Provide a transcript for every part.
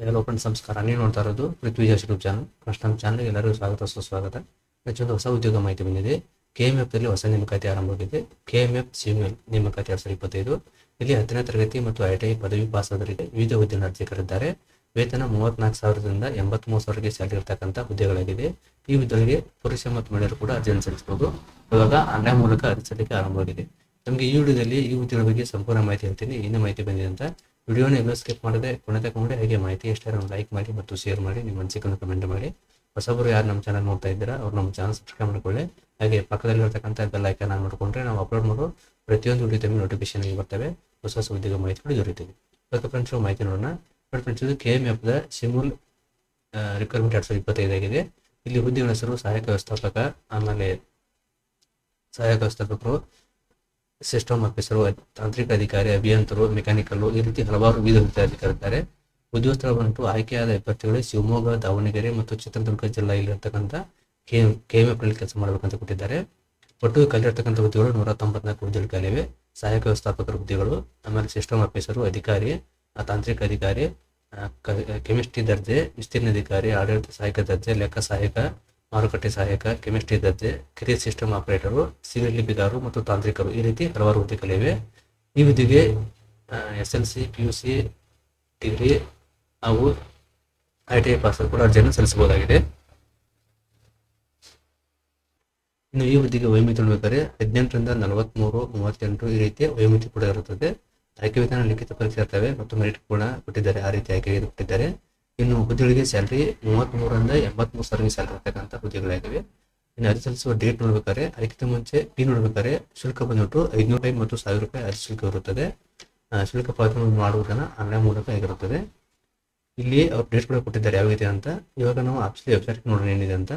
ಎಲ್ಲ ಫ್ರೆಂಡ್ಸ್ ನಮಸ್ಕಾರ. ನೀವು ನೋಡ್ತಾ ಇರೋದು ಪೃಥ್ವಿ ಯೂಟ್ಯೂಬ್ ಚಾನಲ್ ನಮ್ಮ ಚಾನಲ್ಗೆ ಎಲ್ಲರಿಗೂ ಸ್ವಾಗತ, ಸುಸ್ವಾಗತ. ಹೆಚ್ಚೊಂದು ಹೊಸ ಉದ್ಯೋಗ ಮಾಹಿತಿ ಬಂದಿದೆ. ಕೆ ಎಂ ಎಫ್ದಲ್ಲಿ ಹೊಸ ನೇಮಕಾತಿ ಆರಂಭವಾಗಿದೆ ಕೆ ಎಂ ಎಫ್ ನೇಮಕಾತಿ ಎರಡ್ ಸಾವಿರದ ಇಪ್ಪತ್ತೈದು. ಇಲ್ಲಿ ಹತ್ತನೇ ತರಗತಿ ಮತ್ತು ಐ ಟಿ ಐ ಪದವಿ ಪಾಸ್ ಆದರೆ ವಿವಿಧ ಹುದ್ದೆಗಳನ್ನು ಅರ್ಜಿ ಕರೆದಿದ್ದಾರೆ ವೇತನ ಮೂವತ್ನಾಲ್ಕು ಸಾವಿರದಿಂದ ಎಂಬತ್ಮೂರು ಸಾವಿರಕ್ಕೆ ಸ್ಯಾಲರಿ ಇರ್ತಕ್ಕಂಥ ಹುದ್ದೆಗಳಾಗಿದೆ ಈ ಹುದ್ದೆಗಳಿಗೆ ಪುರುಷ ಮತ್ತು ಮಹಿಳೆಯರು ಕೂಡ ಅರ್ಜಿ ಸಲ್ಲಿಸಬಹುದು. ಇವಾಗ ಆನ್ಲೈನ್ ಮೂಲಕ ಅರ್ಜಿ ಸಲ್ಲಿಕೆ ಆರಂಭವಾಗಿದೆ. ನಮಗೆ ಈ ವಿಡಿಯೋದಲ್ಲಿ ಈ ಹುದ್ದೆಗಳ ಬಗ್ಗೆ ಸಂಪೂರ್ಣ ಮಾಹಿತಿ ಹೇಳ್ತೀನಿ. ಏನೇ ಮಾಹಿತಿ ಬಂದಿದೆ ಅಂತ ವಿಡಿಯೋನ ಎಲ್ಲೂ ಸ್ಕಿಪ್ ಮಾಡದೆ ಕೊನೆ ತಗೊಂಡು, ಹಾಗೆ ಮಾಹಿತಿ ಎಷ್ಟಾರ ಲೈಕ್ ಮಾಡಿ ಮತ್ತು ಶೇರ್ ಮಾಡಿ, ನಿಮ್ಮ ಅನಿಸಿಕೆಯನ್ನು ಕಮೆಂಟ್ ಮಾಡಿ. ಹೊಸಬರು ಯಾರು ನಮ್ಮ ಚಾನಲ್ ನೋಡ್ತಾ ಇದ್ದೀರಾ, ಅವ್ರು ನಮ್ಮ ಚಾನಲ್ ಸಬ್ಸ್ಕ್ರೈಬ್ ಮಾಡ್ಕೊಳ್ಳಿ. ಹಾಗೆ ಪಕ್ಕದಲ್ಲಿ ಇರತಕ್ಕಂಥ ಬೆಲ್ ಐಕನ್ ಆನ್ ನಾವು ಅಪ್ಲೋಡ್ ಮಾಡೋ ಪ್ರತಿಯೊಂದು ವಿಡಿಯೋ ನೋಟಿಫಿಕೇಶನ್ ಬರ್ತವೆ. ಹೊಸ ಹೊಸ ಉದ್ಯೋಗ ಮಾಹಿತಿಗಳು ದೊರೆಯುತ್ತೆ ಓಕೆ ಫ್ರೆಂಡ್ಸ್ ಮಾಹಿತಿ ನೋಡೋಣ. ಫ್ರೆಂಡ್ಸ್ ಇದು K M F the Shimul requirement ಎರಡು ಸಾವಿರದ ಇಪ್ಪತ್ತೈದಾಗಿದೆ ಇಲ್ಲಿ ಹುದ್ದೆಗಳ ಹೆಸರು ಸಹಾಯಕ ವ್ಯವಸ್ಥಾಪಕ, ಆಮೇಲೆ ಸಹಾಯಕ ವ್ಯವಸ್ಥಾಪಕರು ಸಿಸ್ಟಮ್ ಆಫೀಸರು ತಾಂತ್ರಿಕ ಅಧಿಕಾರಿ, ಅಭಿಯಂತರು ಮೆಕ್ಯಾನಿಕಲ್ ಈ ರೀತಿ ಹಲವಾರು ವಿವಿಧ ಹುದ್ದೆ ಅಧಿಕಾರಿದ್ದಾರೆ ಉದ್ಯೋಗ ಸ್ಥಳ ಆಯ್ಕೆಯಾದ ಅಭ್ಯರ್ಥಿಗಳು ಶಿವಮೊಗ್ಗ, ದಾವಣಗೆರೆ ಮತ್ತು ಚಿತ್ರದುರ್ಗ ಜಿಲ್ಲೆಯಲ್ಲಿರ್ತಕ್ಕಂಥ ಕೆ ಕೆ ಎಫ್ನಲ್ಲಿ ಕೆಲಸ ಮಾಡಬೇಕಂತ ಕೊಟ್ಟಿದ್ದಾರೆ. ಒಟ್ಟು ಕಲಿರ್ತಕ್ಕಂಥ ಹುದ್ದೆಗಳು ನೂರ ತೊಂಬತ್ನಾಲ್ಕು ಹುದ್ದೆಗಳು ಖಾಲಿವೆ ಸಹಾಯಕ ವ್ಯವಸ್ಥಾಪಕರ ಹುದ್ದೆಗಳು, ಆಮೇಲೆ ಸಿಸ್ಟಮ್ ಆಫೀಸರು ಅಧಿಕಾರಿ ತಾಂತ್ರಿಕ ಅಧಿಕಾರಿ ಕೆಮಿಸ್ಟ್ರಿ ದರ್ಜೆ, ವಿಸ್ತೀರ್ಣ ಅಧಿಕಾರಿ, ಆಡಳಿತ ಸಹಾಯಕ ದರ್ಜೆ, ಲೆಕ್ಕ ಸಹಾಯಕ ಮಾರುಕಟ್ಟೆ ಸಹಾಯಕ, ಕೆಮಿಸ್ಟ್ರಿ ದರ್ಜೆ ಕಿರಿಯ ಸಿಸ್ಟಮ್ ಆಪರೇಟರು, ಸಿವಿಲ್ ಲಿಪಿಗಾರರು ಮತ್ತು ತಾಂತ್ರಿಕರು ಈ ರೀತಿ ಹಲವಾರು ಹುದ್ದೆಗಳಿವೆ ಈ ಹುದ್ದೆಗೆ S L C P U C degree ಹಾಗೂ ಐ ಟಿ ಐ ಪಾಸ್ ಕೂಡ ಅರ್ಜಿಯನ್ನು ಸಲ್ಲಿಸಬಹುದಾಗಿದೆ. ಇನ್ನು ಈ ಹುದ್ದೆಗೆ ವಯೋಮಿತಿ ನೋಡಬೇಕಾದ್ರೆ ಹದಿನೆಂಟರಿಂದ ನಲವತ್ಮೂರು, ಮೂವತ್ತೆಂಟು ಈ ರೀತಿಯ ವಯೋಮಿತಿ ಕೂಡ ಇರುತ್ತದೆ. ಆಯ್ಕೆ ವಿಧಾನ ಲಿಖಿತ ಪರೀಕ್ಷೆ ಇರ್ತವೆ ಮತ್ತು ಮೆರಿಟ್ ಕೂಡ ಕೊಟ್ಟಿದ್ದಾರೆ. ಆ ರೀತಿ ಆಯ್ಕೆ ಕೊಟ್ಟಿದ್ದಾರೆ. ಇನ್ನು ಹುದ್ದೆಗಳಿಗೆ ಸ್ಯಾಲ್ರಿ ಮೂವತ್ಮೂರರಿಂದ ಎಂಬತ್ಮೂರು ಸಾವಿರ ಸ್ಯಾಲ್ರಿ ಇರ್ತಕ್ಕಂಥ ಹುದ್ದೆಗಳಾಗಿವೆ ಇನ್ನು ಅರ್ಜಿ ಸಲ್ಲಿಸುವ ಡೇಟ್ ನೋಡ್ಬೇಕಾದ್ರೆ ಅದಕ್ಕಿಂತ ಮುಂಚೆ ಫೀ ನೋಡ್ಬೇಕಾದ್ರೆ ಶುಲ್ಕ ಬಂದ್ಬಿಟ್ಟು ಐದುನೂರು ರೂಪಾಯಿ ಸಾವಿರ ರೂಪಾಯಿ ಅರ್ಜಿ ಶುಲ್ಕ ಇರುತ್ತದೆ ಶುಲ್ಕ ಪಾವತಿ ಮಾಡುವುದನ್ನು ಆನ್ಲೈನ್ ಮೂಲಕ ಆಗಿರುತ್ತದೆ. ಇಲ್ಲಿ ಅವ್ರು ಡೇಟ್ ಕೂಡ ಕೊಟ್ಟಿದ್ದಾರೆ ಯಾವಾಗಿದೆ ಅಂತ. ಇವಾಗ ನಾವು ಆಪ್ಷನ್ ವೆಬ್ಸೈಟ್ ನೋಡೋಣ ಏನಿದೆ ಅಂತ.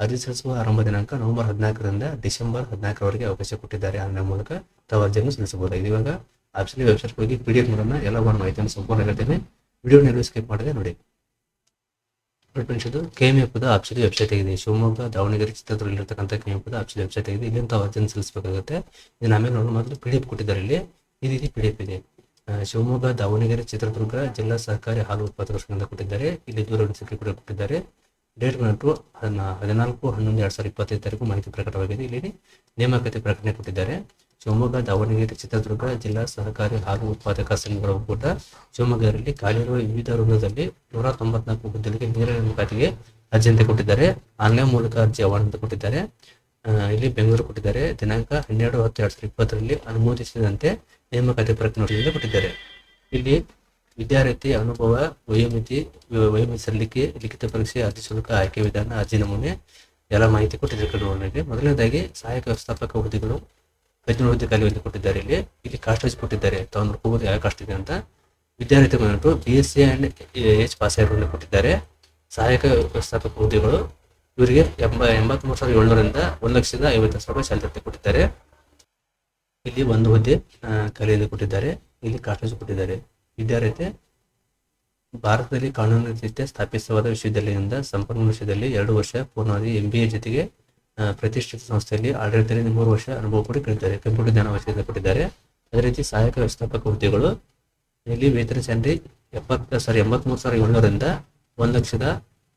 ಅರ್ಜಿ ಸಲ್ಲಿಸುವ ಆರಂಭ ದಿನಾಂಕ ನವೆಂಬರ್ ಹದಿನಾಲ್ಕರಿಂದ ಡಿಸೆಂಬರ್ ಹದಿನಾಲ್ಕರವರೆಗೆ ಅವಕಾಶ ಕೊಟ್ಟಿದ್ದಾರೆ ಆನ್ಲೈನ್ ಮೂಲಕ. ತಾವು ಅರ್ಜಿಯನ್ನು ಸಲ್ಲಿಸಬಹುದಾಗಿದೆ. ಇವಾಗ ಆಪ್ಷನ್ ವೆಬ್ಸೈಟ್ ಹೋಗಿ ಪಿ ಡಿ ಎಫ್ ಮೂಲಕ ಎಲ್ಲ ಮಾಹಿತಿಯನ್ನು ಸಂಪೂರ್ಣ ಹೇಳ್ತೇನೆ. ವಿಡಿಯೋ ಸ್ಕಿಪ್ ಮಾಡಿದೆ ನೋಡಿ. ಇದು ಕೆ ಎಂ ವೆಬ್ಸೈಟ್ ಆಗಿದೆ Shivamogga, Davanagere ಚಿತ್ರದುರ್ಗದಲ್ಲಿರ್ತಕ್ಕಂಥ K M F option website ಆಗಿದೆ ಇಲ್ಲಿ ಅಂತ ಅರ್ಜಿಯನ್ನು ಸಲ್ಲಿಸಬೇಕಾಗುತ್ತೆ. ಇದನ್ನ ಆಮೇಲೆ ನೋಡೋ, ಮೊದಲು ಪಿ ಡಿ ಎಫ್ ಕೊಟ್ಟಿದ್ದಾರೆ ಇಲ್ಲಿ. ಈ ರೀತಿ ಪಿ ಡಿ ಎಫ್ ಇದೆ. ಶಿವಮೊಗ್ಗ, ದಾವಣಗೆರೆ, ಚಿತ್ರದುರ್ಗ ಜಿಲ್ಲಾ ಸಹಕಾರಿ ಹಾಲು ಉತ್ಪಾದಕರ ಸಂಘದಿಂದ ಕೊಟ್ಟಿದ್ದಾರೆ. ಇಲ್ಲಿ ದೂರವಾಣಿ ಸಂಖ್ಯೆ ಕೂಡ ಕೊಟ್ಟಿದ್ದಾರೆ. ಡೇಟ್ ಅದನ್ನ ಹದಿನಾಲ್ಕು, ಹನ್ನೊಂದು, ಎರಡು ಸಾವಿರದ ಇಪ್ಪತ್ತೈದು ತಾರೀಕು ಮಾಹಿತಿ ಪ್ರಕಟವಾಗಿದೆ. ಇಲ್ಲಿ ನೇಮಕಾತಿ ಪ್ರಕಟಣೆ ಕೊಟ್ಟಿದ್ದಾರೆ. ಶಿವಮೊಗ್ಗ, ದಾವಣಗೆರೆ, ಚಿತ್ರದುರ್ಗ ಜಿಲ್ಲಾ ಸಹಕಾರಿ ಹಾಲು ಉತ್ಪಾದಕ ಸಂಘಗಳ ಒಕ್ಕೂಟ ಶಿವಮೊಗ್ಗದಲ್ಲಿ ಖಾಲಿರುವ ವಿವಿಧ ಋಣದಲ್ಲಿ ನೂರ ತೊಂಬತ್ನಾಲ್ಕು ಹುದ್ದೆಗಳಿಗೆ ನೇರ ನೇಮಕಾತಿಗೆ ಅರ್ಜಿಯಂತೆ ಕೊಟ್ಟಿದ್ದಾರೆ. ಆನ್ಲೈನ್ ಮೂಲಕ ಅರ್ಜಿ ಆಹ್ವಾನ ಕೊಟ್ಟಿದ್ದಾರೆ. ಇಲ್ಲಿ ಬೆಂಗಳೂರು ಕೊಟ್ಟಿದ್ದಾರೆ. ದಿನಾಂಕ ಹನ್ನೆರಡು ಹತ್ತು ಎರಡ್ ಸಾವಿರದ ಇಪ್ಪತ್ತರಲ್ಲಿ ಅನುಮೋದಿಸಿದಂತೆ ನೇಮಕಾತಿ ಪ್ರಕಟಣೆ ಕೊಟ್ಟಿದ್ದಾರೆ. ಇಲ್ಲಿ ವಿದ್ಯಾರ್ಥಿ ಅನುಭವ, ವಯೋಮಿತಿ ವಯೋಮಿತಿ ಸಲ್ಲಿಕೆ, ಲಿಖಿತ ಪರೀಕ್ಷೆ, ಅರ್ಜಿ ಶುಲ್ಕ, ಆಯ್ಕೆ ವಿಧಾನ, ಅರ್ಜಿ ನಮೂನೆ ಎಲ್ಲ ಮಾಹಿತಿ ಕೊಟ್ಟಿದ್ದಾರೆ ಮೊದಲನೇದಾಗಿ ಸಹಾಯಕ ವ್ಯವಸ್ಥಾಪಕ ಹುದ್ದೆಗಳು ಹದಿನೇಳು ಹುದ್ದೆ ಖಾಲಿ ಕೊಟ್ಟಿದ್ದಾರೆ ಇಲ್ಲಿ. ಇಲ್ಲಿ ಕಾಸ್ಟ್ ವೈಸ್ ಕೊಟ್ಟಿದ್ದಾರೆ ತಾವು ನೋಡ್ಕೋಬಹುದು ಯಾವ ಕಾಸ್ಟ್ ಇದೆ ಅಂತ. ವಿದ್ಯಾರ್ಥಿ ಬಂದ್ಬಿಟ್ಟು B S C and H pass ಆಗಿರೋ ಕೊಟ್ಟಿದ್ದಾರೆ. ಸಹಾಯಕ ವ್ಯವಸ್ಥಾಪಕ ಹುದ್ದೆಗಳು ಇವರಿಗೆ ಎಂಬ, ಎಂಬತ್ಮೂರು ಸಾವಿರದ ಏಳ್ನೂರಿಂದ ಒಂದು ಲಕ್ಷದ ಐವತ್ತು ಸಾವಿರ ರೂಪಾಯಿ ಕೊಟ್ಟಿದ್ದಾರೆ. ಇಲ್ಲಿ ಒಂದು ಹುದ್ದೆ ಕಲೆಯಲ್ಲಿ ಕೊಟ್ಟಿದ್ದಾರೆ. ಇಲ್ಲಿ ಕಾಸ್ಟ್ ಕೊಟ್ಟಿದ್ದಾರೆ. ವಿದ್ಯಾರ್ಥಿ, ಭಾರತದಲ್ಲಿ ಕಾನೂನು ಸ್ಥಾಪಿತವಾದ ವಿಶ್ವವಿದ್ಯಾಲಯದಿಂದ ಸಂಪನ್ಮೂಲ ವಿಷಯದಲ್ಲಿ ಎರಡು ವರ್ಷ ಪೂರ್ಣವಾಗಿ ಎಂ ಬಿ ಎ ಜೊತೆಗೆ ಪ್ರತಿಷ್ಠಿತ ಸಂಸ್ಥೆಯಲ್ಲಿ ಆಡಳಿತದಲ್ಲಿ ಮೂರು ವರ್ಷ ಅನುಭವ ಕೂಡ ಕೇಳ್ತಾರೆ ಕಂಪ್ಯೂಟರ್ ಜ್ಞಾನ ವಯಸ್ಸಿಂದ ಕೊಟ್ಟಿದ್ದಾರೆ. ಅದೇ ರೀತಿ ಸಹಾಯಕ ವ್ಯವಸ್ಥಾಪಕ ಹುದ್ದೆಗಳು. ಇಲ್ಲಿ ವೇತನ ಸ್ಯಾಲರಿ ಎಪ್ಪತ್ತ ಸಾರಿ ಎಂಬತ್ಮೂರು ಸಾವಿರ ಏಳ್ನೂರಿಂದ ಒಂದು ಲಕ್ಷದ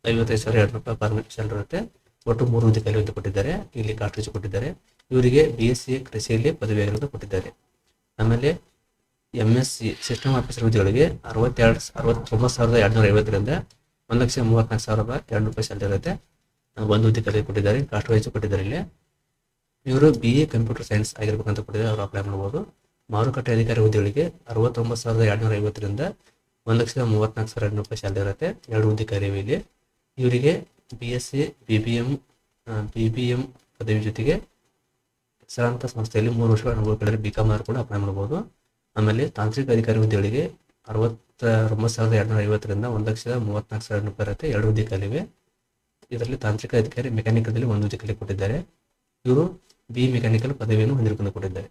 ಐವತ್ತೈದು ಸಾವಿರ ಎರಡು ರೂಪಾಯಿ ಪರ್ಮಿಟ್ ಸ್ಯಾಲರಿ ಇರುತ್ತೆ ಒಟ್ಟು ಮೂರು ಹುದ್ದೆ ಕಲಿಯುವಂತ ಕೊಟ್ಟಿದ್ದಾರೆ. ಇಲ್ಲಿ ಕಾಟ್ರೇಜ್ ಕೊಟ್ಟಿದ್ದಾರೆ. ಇವರಿಗೆ ಬಿ ಎಸ್ ಸಿ ಕೃಷಿಯಲ್ಲಿ ಪದವಿ ಆಗಿರೋದು ಕೊಟ್ಟಿದ್ದಾರೆ. ಆಮೇಲೆ M S C system officer ಹುದ್ದೆಗಳಿಗೆ ಅರವತ್ತೆರಡು, ಅರವತ್ತೊಂಬತ್ತು ಸಾವಿರದ ಎರಡುನೂರ ಐವತ್ತರಿಂದ ಒಂದು ಲಕ್ಷ ಸಾವಿರ ರೂಪಾಯಿ ಎರಡು ರೂಪಾಯಿ ಸ್ಯಾಲರಿ ಇರುತ್ತೆ. ಒಂದು ಹುದ್ದೆ ಖಾಲಿ ಕೊಟ್ಟಿದ್ದಾರೆ ಕಾಸ್ಟ್ ವೈಸ್ ಕೊಟ್ಟಿದ್ದಾರೆ ಇಲ್ಲಿ. ಇವರು ಬಿ ಎ ಕಂಪ್ಯೂಟರ್ ಸೈನ್ಸ್ ಆಗಿರ್ಬೇಕಂತ ಕೊಟ್ಟಿದ್ದಾರೆ, ಅವರು ಅಪ್ಲೈ ಮಾಡ್ಬೋದು. ಮಾರುಕಟ್ಟೆ ಅಧಿಕಾರಿ ಹುದ್ದೆಗಳಿಗೆ ಅರವತ್ತೊಂಬತ್ತು ಸಾವಿರದ ಎರಡುನೂರ ಐವತ್ತರಿಂದ ಒಂದು ಲಕ್ಷದ ಮೂವತ್ನಾಲ್ಕು ಸಾವಿರ ಎರಡು ರೂಪಾಯಿ ಸ್ಯಾಲರಿ ಇರುತ್ತೆ. ಎರಡು ಹುದ್ದೆ ಖಾಲಿವೆ ಇಲ್ಲಿ. ಇವರಿಗೆ B S C B B M B B M ಪದವಿ ಜೊತೆಗೆ ಹೆಸರಾಂತ ಸಂಸ್ಥೆಯಲ್ಲಿ ಮೂರು ವರ್ಷಗಳ ಅನುಭವ ಪಡೆದರೆ ಬಿ ಕಾಮ್ ಕೂಡ ಅಪ್ಲೈ ಮಾಡ್ಬೋದು. ಆಮೇಲೆ ತಾಂತ್ರಿಕ ಅಧಿಕಾರಿ ಹುದ್ದೆಗಳಿಗೆ ಅರವತ್ತ ಒಂಬತ್ತು ಸಾವಿರದ ಎರಡುನೂರ ಐವತ್ತರಿಂದ ಒಂದು ಲಕ್ಷದ ಮೂವತ್ತ್ನಾಲ್ಕು ಸಾವಿರ ರೂಪಾಯಿ ಇರುತ್ತೆ. ಎರಡು ಹುದ್ದೆ ಖಾಲಿವೆ ಇದರಲ್ಲಿ ತಾಂತ್ರಿಕ ಅಧಿಕಾರಿ ಮೆಕ್ಯಾನಿಕಲ್ದಲ್ಲಿ ಒಂದು ಹುದ್ದೆ ಕೊಟ್ಟಿದ್ದಾರೆ. ಇವರು ಬಿ ಮೆಕ್ಯಾನಿಕಲ್ ಪದವಿಯನ್ನು ಹೊಂದಿರುಕೊಂಡು ಕೊಟ್ಟಿದ್ದಾರೆ.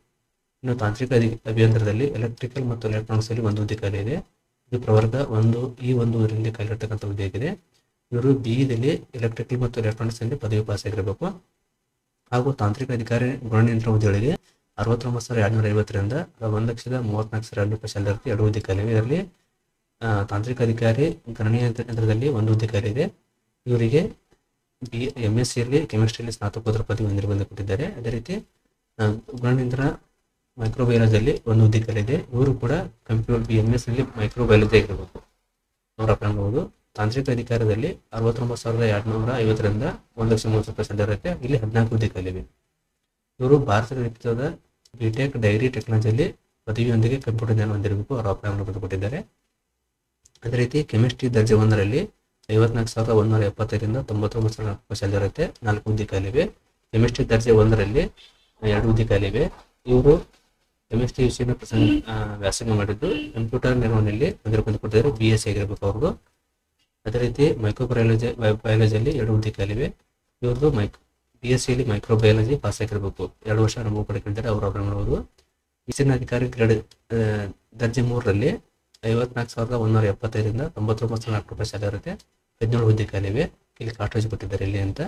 ಇನ್ನು ತಾಂತ್ರಿಕ ಅಧಿ, ಅಭಿಯಂತರದಲ್ಲಿ ಎಲೆಕ್ಟ್ರಿಕಲ್ ಮತ್ತು ಎಲೆಕ್ಟ್ರಾನಿಕ್ಸ್ ಅಲ್ಲಿ ಒಂದು ಖಾಲಿ ಇದೆ. ಇದು ಪ್ರವರ್ಗ ಒಂದು, ಈ ಒಂದು ಊರಿನಲ್ಲಿ ಖಾಲಿ ಇರ್ತಕ್ಕಂಥ ಹುದ್ದೆ ಆಗಿದೆ ಇವರು ಬಿ ದಲ್ಲಿ ಎಲೆಕ್ಟ್ರಿಕಲ್ ಮತ್ತು ಎಲೆಕ್ಟ್ರಾನಿಕ್ಸ್ ಅಲ್ಲಿ ಪದವಿ ಪಾಸ್ ಆಗಿರಬೇಕು ಹಾಗೂ ತಾಂತ್ರಿಕ ಅಧಿಕಾರಿ ಗುಣನಿಯಂತ್ರ ಹುದ್ದೆಗಳಿಗೆ ಅರವತ್ತೊಂಬತ್ತು ಸಾವಿರ ಎರಡುನೂರ ಐವತ್ತರಿಂದ ಒಂದು ಲಕ್ಷದ ಮೂವತ್ನಾಲ್ಕು ಸಾವಿರ ರೂಪಾಯಿ ಎರಡು ಖಾಲಿ ಇದರಲ್ಲಿ ತಾಂತ್ರಿಕ ಅಧಿಕಾರಿ ಗಣನೀಯ ಯಂತ್ರದಲ್ಲಿ ಒಂದು ಅಧಿಕಾರಿ ಇದೆ. ಇವರಿಗೆ ಬಿ ಎಂ ಎಸ್ ಸಿಯಲ್ಲಿ ಕೆಮಿಸ್ಟ್ರಿಯಲ್ಲಿ ಸ್ನಾತಕೋತ್ತರ ಪದವಿ ನಿರ್ಬಂಧ ಕೊಟ್ಟಿದ್ದಾರೆ ಅದೇ ರೀತಿ ಗುಣನಿಂದ್ರ ಮೈಕ್ರೋಬಯಾಲಜಿಯಲ್ಲಿ ಒಂದು ಹುದ್ದೆಗಳಿದೆ ಇವರು ಕೂಡ ಕಂಪ್ಯೂಟರ್ ಬಿ ಎಂ ಎಸ್ ಅಲ್ಲಿ ಮೈಕ್ರೋಬಯಾಲಜಿ ಆಗಿರಬೇಕು ಅವರ. ಅಪ್ಲೈ ತಾಂತ್ರಿಕ ಅಧಿಕಾರದಲ್ಲಿ ಅರವತ್ತೊಂಬತ್ತು ಸಾವಿರದ ಎರಡುನೂರ ಐವತ್ತರಿಂದ ಒಂದು ಲಕ್ಷ ಮೂವತ್ತು ರೂಪಾಯಿ ಇರುತ್ತೆ. ಇಲ್ಲಿ ಹದಿನಾಲ್ಕು ಹುದ್ದೆಗಳಿವೆ ಇವರು ಭಾರತದ ನೇತೃತ್ವದ ಬಿಟೆಕ್ ಡೈರಿ ಟೆಕ್ನಾಲಜಿಯಲ್ಲಿ ಪದವಿಯೊಂದಿಗೆ ಕಂಪ್ಯೂಟರ್ ಜ್ಞಾನ ಹೊಂದಿರಬೇಕು. ಅವರ ಬಂದುಕೊಟ್ಟಿದ್ದಾರೆ ಕೊಟ್ಟಿದ್ದಾರೆ. ಅದೇ ರೀತಿ ಕೆಮಿಸ್ಟ್ರಿ ದರ್ಜೆ ಒಂದರಲ್ಲಿ ಐವತ್ನಾಲ್ಕು ಸಾವಿರದ ಒಂದೂರ ಎಪ್ಪತ್ತೈದರಿಂದ ತೊಂಬತ್ತೊಂಬತ್ತು ಸಾವಿರ ಇರುತ್ತೆ. ನಾಲ್ಕು ಹುದ್ದೆ ಖಾಲಿವೆ ಕೆಮಿಸ್ಟ್ರಿ ದರ್ಜೆ ಒಂದರಲ್ಲಿ ಎರಡು ಹುದ್ದೆ ಕಾಲಿವೆ ಇವರು ಕೆಮಿಸ್ಟ್ರಿ ವಿಷಯನ ಪ್ರಸಂಗ ವ್ಯಾಸಂಗ ಮಾಡಿದ್ದು. ಕಂಪ್ಯೂಟರ್ ನಿರ್ವಹಣೆಯಲ್ಲಿ ಹೊಂದಿರಬೇಕು ಕೊಟ್ಟಿದ್ದಾರೆ ಬಿ ಎಸ್ ಆಗಿರಬೇಕು ಅವರು ಅದೇ ರೀತಿ ಮೈಕ್ರೋಬಯಾಲಜಿ ಬಯಾಲಜಿಯಲ್ಲಿ ಎರಡು ಹುದ್ದೆ ಕಾಲಿವೆ ಇವ್ರದ್ದು ಮೈಕ್ ಬಿ ಎಸ್ ಸಿಯಲ್ಲಿ ಮೈಕ್ರೋಬಯಾಲಜಿ ಪಾಸ್ ಆಗಿರಬೇಕು. ಎರಡು ವರ್ಷ ಅನುಭವ ಪಡ್ಕೊಂಡಿದ್ದಾರೆ ಅವರು ಅಪ್ಲೈ ಮಾಡಬಹುದು ವಿಸಿನ ಅಧಿಕಾರಿ ಗ್ರೇಡ್ ದರ್ಜೆ ಮೂರರಲ್ಲಿ ಐವತ್ನಾಲ್ಕು ಸಾವಿರದ ಒಂದೂರ ಎಪ್ಪತ್ತೈದರಿಂದ ತೊಂಬತ್ತೊಂಬತ್ತು ನಾಲ್ಕು ರೂಪಾಯಿ ಶಾಲೆ ಇರುತ್ತೆ. ಹದಿನೇಳು ಹುದ್ದೆ ಕಾಲಿವೆ. ಇಲ್ಲಿ ಕಾಟ್ರೇಜ್ ಕೊಟ್ಟಿದ್ದಾರೆ ಇಲ್ಲಿ ಅಂತ.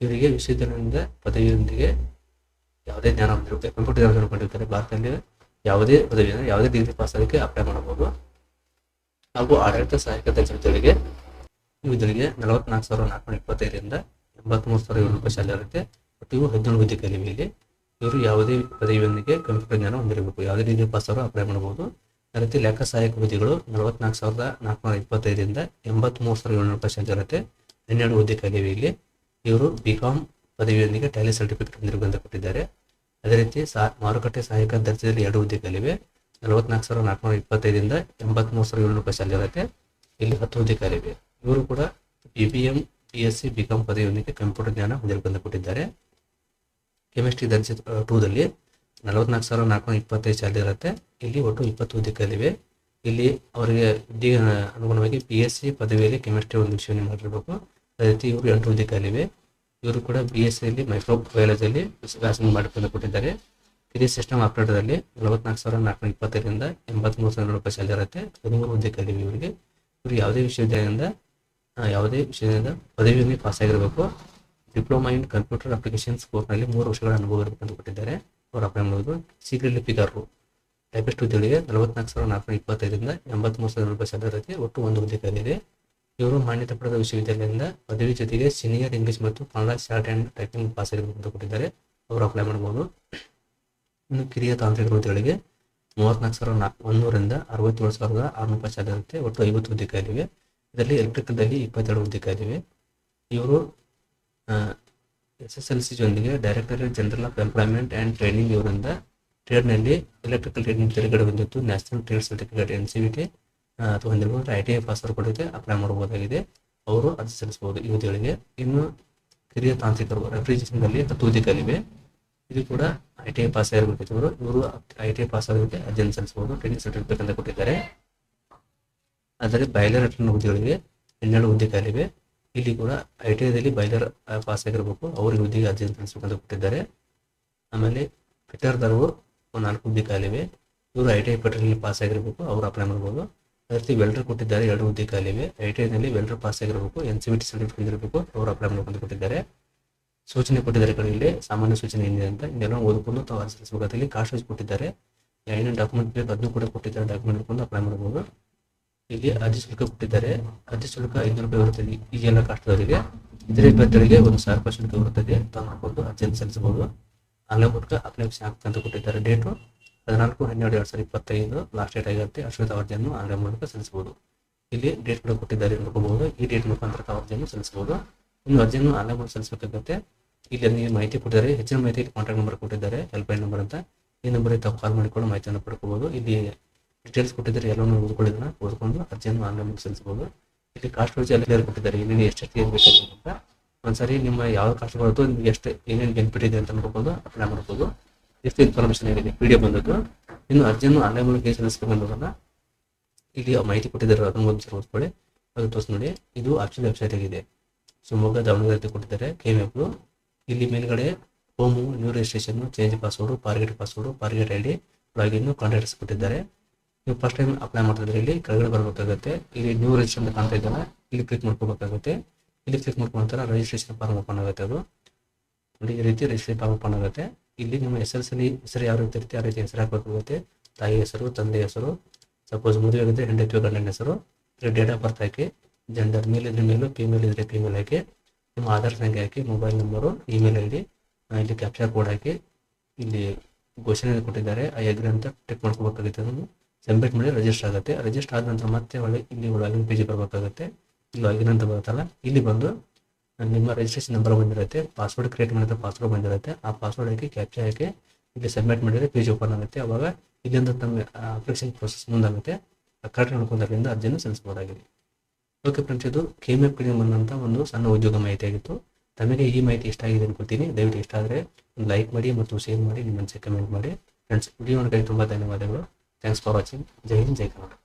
ಇವರಿಗೆ ವಿಶ್ವವಿದ್ಯಾಲಯದಿಂದ ಪದವಿಯೊಂದಿಗೆ ಯಾವುದೇ ಜ್ಞಾನ ಹೊಂದಿರುತ್ತೆ ಕಂಪ್ಯೂಟರ್ ಜ್ಞಾನ ಹೊಂದಿರ್ತಾರೆ. ಭಾರತದಲ್ಲಿ ಯಾವುದೇ ಪದವಿ ಅಂದರೆ ಯಾವುದೇ ಡಿಗ್ರಿ ಪಾಸ್ ಅದಕ್ಕೆ ಅಪ್ಲೈ ಮಾಡಬಹುದು. ಹಾಗೂ ಆಡಳಿತ ಸಹಾಯಕ ದರ್ಜೆ ಹುದ್ದೆಗಳಿಗೆ ಹುದ್ದೆಗಳಿಗೆ ನಲವತ್ನಾಲ್ಕು ಸಾವಿರದ ನಾಲ್ಕುನೂರ ಇಪ್ಪತ್ತೈದರಿಂದ ಎಂಬತ್ಮೂರು ಸಾವಿರ ಏಳು ರೂಪಾಯಿ ಶಾಲೆ ಇರುತ್ತೆ. ಒಟ್ಟು ಇವು ಹದಿನೇಳು ಹುದ್ದೆ ಕಲಿವೆ ಇಲ್ಲಿ ಇವರು ಯಾವುದೇ ಪದವಿಯೊಂದಿಗೆ ಕಂಪ್ಯೂಟರ್ ಜ್ಞಾನ ಹೊಂದಿರಬೇಕು. ಯಾವುದೇ ಡಿಗ್ರಿ ಪಾಸ್ ಅವರು ಅಪ್ಲೈ ಮಾಡಬಹುದು. ಅದೇ ಲೆಕ್ಕ ಸಹಾಯಕ ಹುದ್ದೆಗಳು ನಲವತ್ನಾಲ್ಕು ಸಾವಿರದ ನಾಲ್ಕುನೂರ ಇಪ್ಪತ್ತೈದರಿಂದ ಎಂಬತ್ಮೂರು ಸಾವಿರದ ಏಳ್ನೂರು ಪರ್ಸೆಂಟ್ ಇರುತ್ತೆ. ಹನ್ನೆರಡು ಹುದ್ದೆ ಕಲಿವೆ ಇಲ್ಲಿ. ಇವರು ಬಿ ಕಾಮ್ ಪದವಿಯೊಂದಿಗೆ ಟ್ಯಾಲಿ ಸರ್ಟಿಫಿಕೇಟ್ ಹೊಂದಿರಬೇಕು ಕೊಟ್ಟಿದ್ದಾರೆ. ಅದೇ ರೀತಿ ಸಾ, ಮಾರುಕಟ್ಟೆ ಸಹಾಯಕ ದರ್ಜೆಯಲ್ಲಿ ಎರಡು ಹುದ್ದೆ ಕಲಿವೆ ನಲವತ್ನಾಲ್ಕು ಸಾವಿರದ ನಾಲ್ಕುನೂರ ಇಪ್ಪತ್ತೈದರಿಂದ ಎಂಬತ್ಮೂರು ಸಾವಿರದ ಏಳ್ನೂರು ಪರ್ಸೆಂಟ್ ಇರುತ್ತೆ. ಇಲ್ಲಿ ಹತ್ತು ಹುದ್ದೆ ಕಾಲಿವೆ ಇವರು ಕೂಡ B B M B S C B com ಪದವಿಯೊಂದಿಗೆ computer ಜ್ಞಾನ ಹೊಂದಿರಬೇಕು ಕೊಟ್ಟಿದ್ದಾರೆ. ಕೆಮಿಸ್ಟ್ರಿ ದರ್ಜೆ ಟೂದಲ್ಲಿ ನಲವತ್ನಾಲ್ಕು ಸಾವಿರ ನಾಲ್ಕು ಇಪ್ಪತ್ತೈದು ಶಾಲೆ ಇರುತ್ತೆ. ಇಲ್ಲಿ ಒಟ್ಟು ಇಪ್ಪತ್ತು ಹುದ್ದೆ ಖಾಲಿವೆ ಇಲ್ಲಿ ಅವರಿಗೆ ಹುದ್ದೆಗೆ ಅನುಗುಣವಾಗಿ ಪಿ ಎಸ್ ಸಿ ಪದವಿಯಲ್ಲಿ ಕೆಮಿಸ್ಟ್ರಿ ಒಂದು ವಿಷಯವನ್ನು ಮಾಡಿರಬೇಕು. ಅದೇ ರೀತಿ ಇವರು ಎಂಟು ಹುದ್ದೆ ಖಾಲಿವೆ ಇವರು ಕೂಡ ಬಿ ಎಸ್ ಸಿಯಲ್ಲಿ ಮೈಕ್ರೋ ಬಯಾಲಜಿಯಲ್ಲಿ ವ್ಯಾಸಂಗ ಮಾಡಿಕೊಂಡು ಕೊಟ್ಟಿದ್ದಾರೆ. ಕಿರಿಯ ಸಿಸ್ಟಮ್ ಆಪರೇಟರ್ದಲ್ಲಿ ನಲವತ್ನಾಲ್ಕು ಸಾವಿರ ನಾಲ್ಕು ಇಪ್ಪತ್ತೈದರಿಂದ ಎಂಬತ್ಮೂರು ಸಾವಿರ ರೂಪಾಯಿ ಸ್ಯಾಲರಿ ಇರುತ್ತೆ. ಹದಿಮೂರು ಹುದ್ದೆ ಖಾಲಿವೆ ಇವರಿಗೆ. ಇವರು ಯಾವುದೇ ವಿಶ್ವವಿದ್ಯಾಲಯದಿಂದ ಯಾವುದೇ ವಿಷಯದಿಂದ ಪದವಿಯಲ್ಲಿ ಪಾಸ್ ಆಗಿರಬೇಕು. ಡಿಪ್ಲೊಮಾ ಇನ್ ಕಂಪ್ಯೂಟರ್ ಅಪ್ಲಿಕೇಶನ್ಸ್ ಕೋರ್ಸ್ನಲ್ಲಿ ಮೂರು ವರ್ಷಗಳ ಅನುಭವ ಇರಬೇಕು ಅಂತ ಕೊಟ್ಟಿದ್ದಾರೆ. ಅವರು ಮಾಡೋದು ಶೀಘ್ರ ಲಿಪಿಗಾರರು ಟೈಪಿಸ್ಟ್ ಹುದ್ದೆಗಳಿಗೆ ನಲವತ್ನಾಲ್ಕು ಸಾವಿರದ ನಾಲ್ಕುನೂರ ಇಪ್ಪತ್ತೈದರಿಂದ ಎಂಬತ್ಮೂರು ಸಾವಿರ ರೂಪಾಯಿ ಸಂದರ್ಭಕ್ಕೆ ಒಟ್ಟು ಒಂದು ಹುದ್ದೆ ಖಾಲಿದೆ ಇವರು ಮಾನ್ಯತೆ ಪಡೆದ ವಿಶ್ವವಿದ್ಯಾಲಯದಿಂದ ಪದವಿ ಜೊತೆಗೆ ಸೀನಿಯರ್ ಇಂಗ್ಲಿಷ್ ಮತ್ತು Kannada short and typing pass ಆಗಿರಬೇಕು ಕೊಟ್ಟಿದ್ದಾರೆ ಅವರು ಅಪ್ಲೈ ಮಾಡ್ಬೋದು ಇನ್ನು ಕಿರಿಯ ತಾಂತ್ರಿಕ ಹುದ್ದೆಗಳಿಗೆ ಮೂವತ್ನಾಲ್ಕು ಸಾವಿರದ ನಾಲ್ಕು ಒಂದೂರಿಂದ ಅರವತ್ತೇಳು ಸಾವಿರದ ಆರುನೂರು ರೂಪಾಯಿ ಸಾಧ್ಯತೆ ಒಟ್ಟು ಐವತ್ತು ಹುದ್ದೆ ಕಾಯ್ದಿವೆ ಇದರಲ್ಲಿ ಎಲೆಕ್ಟ್ರಿಕಲ್ದಲ್ಲಿ ಇಪ್ಪತ್ತೆರಡು ಹುದ್ದೆ ಕಾಯ್ದಿವೆ ಇವರು S S L C ಜೊಂದಿಗೆ directorate general of employment and training ಇವರಿಂದ ಟ್ರೇಡ್ನಲ್ಲಿ ಎಲೆಕ್ಟ್ರಿಕಲ್ ಟ್ರೇಡಿಂಗ್ ತೆರೆಗಡೆ ಹೊಂದಿತ್ತು national trade certificate N C ವಿಗೆ ಅಥವಾ ಹೊಂದಿರುವಂಥ ಐ ಟಿ ಐ ಪಾಸ್ ಕೊಡೋಕೆ ಅಪ್ಲೈ ಮಾಡಬಹುದಾಗಿದೆ. ಅವರು ಅರ್ಜಿ ಸಲ್ಲಿಸಬಹುದು. ಯುವತಿಗಳಿಗೆ ಇನ್ನು ಕಿರಿಯ ತಾಂತ್ರಿಕರು ರೆಫ್ರಿಜರೇಷನ್ನಲ್ಲಿ ಹತ್ತು ಖಾಲಿವೆ ಇದು ಕೂಡ ಐ ಟಿ ಐ ಪಾಸ್ ಆಗಿರ್ಬೇಕಿತ್ತು ಇವರು ಇವರು ಐ ಟಿ ಐ ಪಾಸ್ ಆಗೋದಕ್ಕೆ ಅರ್ಜಿಯನ್ನು ಸಲ್ಲಿಸಬಹುದು. ಟ್ರೈನಿಂಗ್ ಸರ್ಟಿಫಿಕೇಟ್ ಅಂತ ಕೊಟ್ಟಿದ್ದಾರೆ. ಆದರೆ ಬಾಯ್ಲರ್ ಅಟೆಂಡ್ ಹುದ್ದೆಗಳಿಗೆ ಹನ್ನೆರಡು ಹುದ್ದೆ ಖಾಲಿವೆ ಇಲ್ಲಿ ಕೂಡ ಐ ಟಿ ಐದಲ್ಲಿ ಬೈಲರ್ ಪಾಸ್ ಆಗಿರಬೇಕು. ಅವ್ರಿಗೆ ಹುದ್ದೆಗೆ ಅರ್ಜಿ ಸಲ್ಲಿಸಬೇಕಂತ ಕೊಟ್ಟಿದ್ದಾರೆ. ಆಮೇಲೆ ಫಿಟರ್ದವರು ನಾಲ್ಕು ಹುದ್ದೆ ಖಾಲಿವೆ. ಇವರು ಐ ಟಿ ಐ ಪಟ್ರಿಯಲ್ಲಿ ಪಾಸ್ ಆಗಿರಬೇಕು. ಅವರು ಅಪ್ಲೈ ಮಾಡ್ಬೋದು. ಅದೇ ರೀತಿ ವೆಲ್ಡರ್ ಕೊಟ್ಟಿದ್ದಾರೆ. ಎರಡು ಹುದ್ದೆ ಖಾಲಿವೆ. ಐ ಟಿ ಐನಲ್ಲಿ ವೆಲ್ಡರ್ ಪಾಸ್ ಆಗಿರಬೇಕು. N C B T certificate ಇರಬೇಕು. ಅವರು ಅಪ್ಲೈ ಮಾಡ್ಕೊಂಡು ಕೊಟ್ಟಿದ್ದಾರೆ. ಸೂಚನೆ ಕೊಟ್ಟಿದ್ದಾರೆ ಕಡೆ ಇಲ್ಲಿ. ಸಾಮಾನ್ಯ ಸೂಚನೆ ಏನಿದೆ ಅಂತ. ಇದೆಲ್ಲ ಓದಿಕೊಂಡು ತಾವು ಅರ್ಜಿ ಸಲ್ಲಿಸಬೇಕಾದಲ್ಲಿ ಕಾಸ್ಟ್ ವೈಸ್ ಕೊಟ್ಟಿದ್ದಾರೆ. ಏನೇನು ಡಾಕ್ಯುಮೆಂಟ್ ಬೇಕು. ಅದನ್ನು ಕೂಡ ಕೊಟ್ಟಿದ್ದಾರೆ. ಡಾಕ್ಯುಮೆಂಟ್ ಅಪ್ಲೈ ಮಾಡ್ಬೋದು. ಇಲ್ಲಿ ಅರ್ಜಿ ಶುಲ್ಕ ಕೊಟ್ಟಿದ್ದಾರೆ ಅರ್ಜಿ ಶುಲ್ಕ ಐನೂರು ರೂಪಾಯಿ ಇರುತ್ತದೆ ಈ ಎಲ್ಲ ಕಾಸ್ಟ್ದವರಿಗೆ ಇದರ ಅಭ್ಯರ್ಥಿಗಳಿಗೆ ಒಂದು ಸಾವಿರ ರೂಪಾಯಿ ಶುಲ್ಕ ಬರುತ್ತದೆ ತಂದುಕೊಂಡು ಅರ್ಜಿಯನ್ನು ಸಲ್ಲಿಸಬಹುದು. ಆನ್ಲೈನ್ ಮೂಲಕ ಅಪ್ಲಿಕೇಶನ್ ವರ್ಷ ಅಂತ ಕೊಟ್ಟಿದ್ದಾರೆ. ಡೇಟು ಹದಿನಾಲ್ಕು, ಹನ್ನೆರಡು, ಎರಡು ಸಾವಿರದ ಇಪ್ಪತ್ತೈದು. ಲಾಸ್ಟ್ ಡೇಟ್ ಆಗಿರುತ್ತೆ. ಅಶ್ವಥ ಅರ್ಜಿಯನ್ನು ಆನ್ಲೈನ್ ಮೂಲಕ ಸಲ್ಲಿಸಬಹುದು. ಇಲ್ಲಿ ಡೇಟ್ ಕೂಡ ಕೊಟ್ಟಿದ್ದಾರೆ ನೋಡ್ಕೋಬಹುದು. ಈ ಡೇಟ್ ಮುಖಾಂತರ ಅರ್ಜಿಯನ್ನು ಸಲ್ಲಿಸಬಹುದು. ಇನ್ನು ಅರ್ಜಿಯನ್ನು ಆನ್ಲೈನ್ ಮೂಲಕ ಸಲ್ಲಿಸಬೇಕಾಗುತ್ತೆ. ಇಲ್ಲಿ ನೀವು ಮಾಹಿತಿ ಕೊಟ್ಟಿದ್ದಾರೆ. ಹೆಚ್ಚಿನ ಮಾಹಿತಿ ಕಾಂಟ್ಯಾಕ್ಟ್ ನಂಬರ್ ಕೊಟ್ಟಿದ್ದಾರೆ. ಹೆಲ್ಪ್ಲೈನ್ ನಂಬರ್ ಅಂತ. ಈ ನಂಬರಿಗೆ ತಾವು ಕಾಲ್ ಮಾಡಿಕೊಂಡು ಮಾಹಿತಿಯನ್ನು ಪಡ್ಕೋಬಹುದು. ಇಲ್ಲಿ ಡೀಟೇಲ್ಸ್ ಕೊಟ್ಟಿದ್ದಾರೆ, ಎಲ್ಲವನ್ನು ಓದ್ಕೊಳ್ಳೋದನ್ನ ಓದ್ಕೊಂಡು ಅರ್ಜಿಯನ್ನು ಆನ್ಲೈನ್ ಸಲ್ಲಿಸಬಹುದು ಇಲ್ಲಿ ಕಾಸ್ಟ್ ವೈಸ್ ಎಲ್ಲ ಕ್ಲಿಯರ್ ಕೊಟ್ಟಿದ್ದಾರೆ, ಏನೇನು ಎಷ್ಟು ಏನು ಅಂತ. ಒಂದ್ಸರಿ ನಿಮ್ಮ ಯಾವ ಕಾಸ್ಟ್ ಬರುತ್ತೋ, ನಿಮ್ಗೆ ಎಷ್ಟು ಏನೇನು ಬೆನಿಫಿಟ್ ಇದೆ ಅಂತ ನೋಡ್ಕೊಂಡು ಅಪ್ಲೈ ಮಾಡ್ಬೋದು. ಎಷ್ಟು ಇನ್ಫಾರ್ಮೇಷನ್ ಏನಿದೆ ಪಿ ಡಿ ಎಫ್ ಬಂದದ್ದು. ಇನ್ನು ಅರ್ಜಿಯನ್ನು ಆನ್ಲೈನ್ ಮೂಲಕ ಹೇಗೆ ಇಲ್ಲಿ ಮಾಹಿತಿ ಕೊಟ್ಟಿದ್ದಾರೆ, ಅದನ್ನು ಒಂದು ಓದ್ಕೊಳ್ಳಿ. ಅದು ತೋರಿಸ್ ನೋಡಿ. ಇದು ಆಪ್ಷನ್ ವೆಬ್ಸೈಟ್ ಆಗಿದೆ. ಶಿವಮೊಗ್ಗ, ದಾವಣಗೆರೆ ಕೊಟ್ಟಿದ್ದಾರೆ ಕೆ ಮ್ಯಾಪ್ ಇಲ್ಲಿ ಮೇಲ್ಗಡೆ home new registration change password forget password forget I D login contacts ಕೊಟ್ಟಿದ್ದಾರೆ. ನೀವು ಫಸ್ಟ್ ಟೈಮ್ ಅಪ್ಲೈ ಮಾಡ್ತಿದ್ರೆ ಇಲ್ಲಿ ಕೆಳಗಡೆ ಬರಬೇಕಾಗುತ್ತೆ. ಇಲ್ಲಿ ನ್ಯೂ ರಿಜಿಸ್ಟ್ರೇಷನ್ ಅಂತ ಕಾಣ್ತಾ ಇದೆಯಲ್ಲ ಇಲ್ಲಿ ಕ್ಲಿಕ್ ಮಾಡ್ಕೋಬೇಕಾಗುತ್ತೆ. ಇಲ್ಲಿ ಕ್ಲಿಕ್ ಮಾಡ್ಕೊಂಡ ನಂತರ ರಿಜಿಸ್ಟ್ರೇಷನ್ ಫಾರ್ಮ್ ಓಪನ್ ಆಗುತ್ತೆ ಅದು. ನೋಡಿ, ಈ ರೀತಿ ರಿಜಿಸ್ಟ್ರೇಷನ್ ಫಾರ್ಮ್ ಓಪನ್ ಆಗುತ್ತೆ. ಇಲ್ಲಿ ನಿಮ್ಮ ಹೆಸರು ಎಲ್ ಹೆಸರು ಯಾವ ರೀತಿ ಇರುತ್ತೆ, ಆ ರೀತಿ ಹೆಸರು ಹಾಕಬೇಕಾಗುತ್ತೆ. ತಾಯಿ ಹೆಸರು, ತಂದೆ ಹೆಸರು ಸಪೋಸ್ ಮದುವೆ ಆಗಿದ್ರೆ ಹೆಂಡತಿ ಗಂಡನ ಹೆಸರು ಡೇಟ್ ಆಫ್ ಬರ್ತ್ ಹಾಕಿ ಜೆಂಡರ್ ಮೇಲ್ ಇದ್ರೆ ಮೇಲು ಫಿಮೇಲ್ ಇದ್ರೆ ಫಿಮೇಲ್ ಹಾಕಿ, ನಿಮ್ಮ ಆಧಾರ್ ಸಂಖ್ಯೆ ಹಾಕಿ mobile number email I D ಇಲ್ಲಿ ಕ್ಯಾಪ್ಚರ್ ಕೋಡ್ ಹಾಕಿ, ಇಲ್ಲಿ ಘೋಷಣೆ ಕೊಟ್ಟಿದ್ದಾರೆ. ಆ ಎಗ್ರಿ ಅಂತ ಟೆಕ್ ಮಾಡ್ಕೋಬೇಕಾಗುತ್ತೆ ಅದನ್ನು. ಸಬ್ಮಿಟ್ ಮಾಡಿ ರಿಜಿಸ್ಟರ್ ಆಗುತ್ತೆ. ರಿಜಿಸ್ಟರ್ ಆದ ನಂತರ ಮತ್ತೆ ಒಳ್ಳೆ ಇಲ್ಲಿ ಲಾಗಿನ್ ಪೇಜ್ ಬರಬೇಕಾಗುತ್ತೆ. ಇಲ್ಲಿ ಲಾಗಿನ್ ಅಂತ ಬರುತ್ತಲ್ಲ, ಇಲ್ಲಿ ಬಂದು ನಿಮ್ಮ ರಿಜಿಸ್ಟ್ರೇಷನ್ ನಂಬರ್ ಬಂದಿರುತ್ತೆ ಪಾಸ್ವರ್ಡ್ ಕ್ರಿಯೇಟ್ ಮಾಡಿದ್ರೆ ಪಾಸ್ವರ್ಡ್ ಬಂದಿರುತ್ತೆ. ಆ ಪಾಸ್ವರ್ಡ್ ಹಾಕಿ ಕ್ಯಾಪ್ಚರ್ ಹಾಕಿ ಇಲ್ಲಿ ಸಬ್ಮಿಟ್ ಮಾಡಿದರೆ ಪೇಜ್ ಓಪನ್ ಆಗುತ್ತೆ. ಅವಾಗ ಇಲ್ಲಿಂದ ತಮ್ಮ ಅಪ್ಲಿಕೇಶನ್ ಪ್ರೊಸೆಸ್ ಮುಂದಾಗುತ್ತೆ. ಕರೆಕ್ಟ್ ನೋಡ್ಕೊಂಡು ಅರ್ಜಿಯನ್ನು ಸಲ್ಲಿಸಬಹುದಾಗಿದೆ. ಓಕೆ ಫ್ರೆಂಡ್ಸ್ ಇದು ಕೆಎಂಎಫ್ ಕಡೆ ಬಂದಂಥ ಒಂದು ಸಣ್ಣ ಉದ್ಯೋಗ ಮಾಹಿತಿ ಆಗಿತ್ತು. ತಮಗೆ ಈ ಮಾಹಿತಿ ಇಷ್ಟ ಆಗಿದೆ ಅನ್ಕೊಳ್ತೀನಿ. ದಯವಿಟ್ಟು ಇಷ್ಟ ಆದರೆ ಲೈಕ್ ಮಾಡಿ ಮತ್ತು ಶೇರ್ ಮಾಡಿ ನಿಮ್ಮನ್ನು ಕಮೆಂಟ್ ಮಾಡಿ. ಫ್ರೆಂಡ್ಸ್ ವಿಡಿಯೋ ನೋಡಿ ತುಂಬ ಧನ್ಯವಾದಗಳು. థ్యాంక్స్ ఫర్ వాచింగ్ జై హింద్ జై కర్ణాటక